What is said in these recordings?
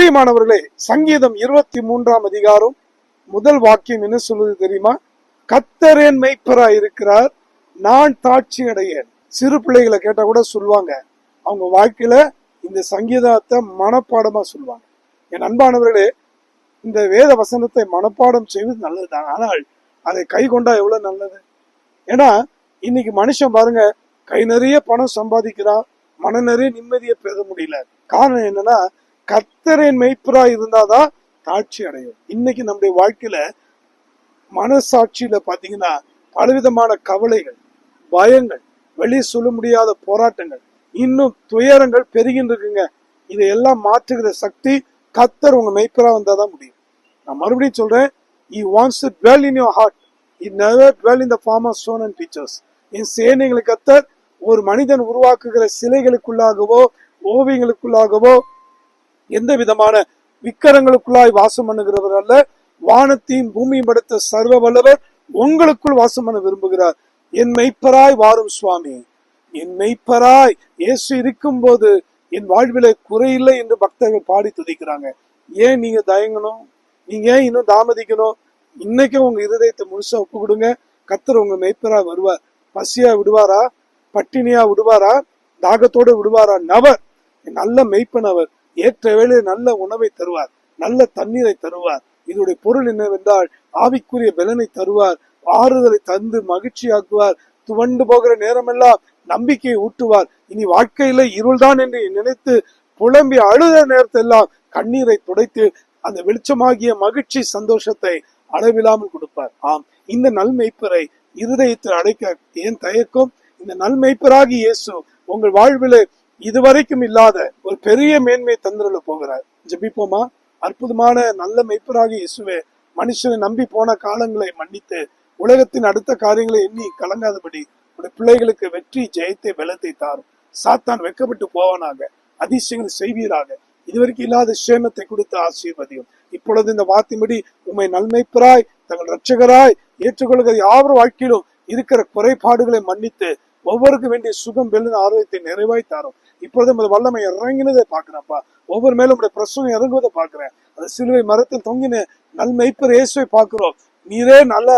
பிரியமானவர்களே சங்கீதம் இருபத்தி மூன்றாம் அதிகாரம் முதல் வாக்கியம் என்ன சொல்லுது தெரியுமா? கத்தரேன் மெய்ப்பரா இருக்கிறார் நான் தாட்சி அடையேன். சிறு பிள்ளைகளை கேட்டா கூட சொல்லுவாங்க. அவங்க வாழ்க்கையில இந்த சங்கீதத்தை மனப்பாடமா சொல்லுவாங்க. என் அன்பானவர்களே இந்த வேத வசனத்தை மனப்பாடம் செய்வது நல்லதுதான். ஆனால் அதை கை கொண்டா எவ்வளவு நல்லது? ஏன்னா இன்னைக்கு மனுஷன் பாருங்க கை நிறைய பணம் சம்பாதிக்கிறான் மன நிறைய நிம்மதியை பெற முடியல. காரணம் என்னன்னா கத்தரின் மெய்ப்பரா இருந்தாதான் தாட்சி அடையும். இன்னைக்கு நம்முடைய வாழ்க்கையில மனசாட்சியில பாத்தீங்கன்னா பலவிதமான கவலைகள் பயங்கள் வெளியே சொல்ல முடியாத போராட்டங்கள் இன்னும் துயரங்கள் பெருகின்னு இருக்குங்க. இதையெல்லாம் மாற்றுகிற சக்தி கத்தர் உங்க மெய்ப்பரா வந்தாதான் முடியும். நான் மறுபடியும் சொல்றேன் he wants to dwell in your heart. He never dwell in the form of stone and pictures என் சேனைகளை கத்தர் ஒரு மனிதன் உருவாக்குகிற சிலைகளுக்குள்ளாகவோ ஓவியங்களுக்குள்ளாகவோ எந்த விதமான விக்கிரங்களுக்குள்ளாய் வாசம் பண்ணுகிறவர் அல்ல. வானத்தையும் பூமியும் படைத்த சர்வ வல்லவர் உங்களுக்குள் வாசம் பண்ண விரும்புகிறார். என் மெய்ப்பராய் வாரும் சுவாமி. என் மெய்ப்பராய் இயேசு இருக்கும்போது என் வாழ்வில குறையில்லை என்று பக்தர்கள் பாடி துதிக்கிறாங்க. ஏன் நீங்க தயங்கணும்? நீங்க ஏன் இன்னும் தாமதிக்கணும்? இன்னைக்கும் உங்க இருதயத்தை முழுசா ஒப்பு கொடுங்க. கத்தர் உங்க மெய்ப்பரா வருவார். பசியா விடுவாரா? பட்டினியா விடுவாரா? தாகத்தோட விடுவாரா? நவர் நல்ல மெய்ப்பன் அவர். ஏற்ற வேளையில் நல்ல உணவை தருவார் நல்ல தண்ணீரை தருவார். இதனுடைய பொருள் என்னவென்றால் ஆவிக்குரிய பலனை தருவார் ஆறுதலை தந்து மகிழ்ச்சியாக்குவார் துவண்டு போகிற நேரமெல்லாம் நம்பிக்கையை ஊட்டுவார். இனி வாழ்க்கையில இருள்தான் என்று நினைத்து புலம்பி அழுத நேரத்தெல்லாம் கண்ணீரை துடைத்து அந்த வெளிச்சமாகிய மகிழ்ச்சி சந்தோஷத்தை அளவில்லாமல் கொடுப்பார். ஆம் இந்த நல்மெய்ப்பரை இருதயத்தில் அடைக்க ஏன் தயக்கும்? இந்த நல்மெய்ப்பராகி இயேசு உங்கள் வாழ்விலே இதுவரைக்கும் இல்லாத ஒரு பெரிய மேன்மை தந்திரல போகிறார். ஜபிப்போமா? அற்புதமான நல்ல மெய்ப்பராகி இயேசுவே மனுஷனை நம்பி போன காலங்களை மன்னித்து உலகத்தின் அடுத்த காரியங்களை எண்ணி கலங்காதபடி உடைய பிள்ளைகளுக்கு வெற்றி ஜெயத்தை பலத்தை தாரும். சாத்தான் வெக்கப்பட்டு போவானாக அதிசயங்களை செய்வீராக. இதுவரைக்கும் இல்லாத சேமத்தை கொடுத்து ஆசீர்வதியும். இப்பொழுது இந்த வார்த்தையின்படி உண்மை நன்மைப்பராய் தங்கள் ரட்சகராய் ஏற்றுக்கொள்கிற யாவர் வாழ்க்கையிலும் இருக்கிற குறைபாடுகளை மன்னித்து ஒவ்வொருக்கு வேண்டிய சுகம் பெல்லின ஆரோக்கியத்தை நிறைவாய் தாரும். இப்பொழுது உமது வல்லமை இறங்கினதை பாக்குறப்பா ஒவ்வொரு மேலும் உடைய பிரசவம் இறங்குவதை பாக்குறேன் அந்த சிலுவை மரத்தில் தொங்கின நல் மெய்ப்பர் இயேசுவை பார்க்கிறோம். நீரே நல்ல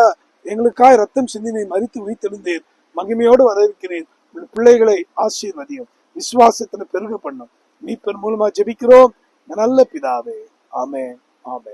எங்களுக்காய் ரத்தம் சிந்தினை மறித்து உயிர்த்தெழுந்தீர் மகிமையோடு வரவேற்கிறேன். பிள்ளைகளை ஆசீர்வதியும். விசுவாசத்துல பெருக பண்ணும் மீட்பர் மூலமா ஜெபிக்கிறோம். நல்ல பிதாவே. ஆமே ஆமே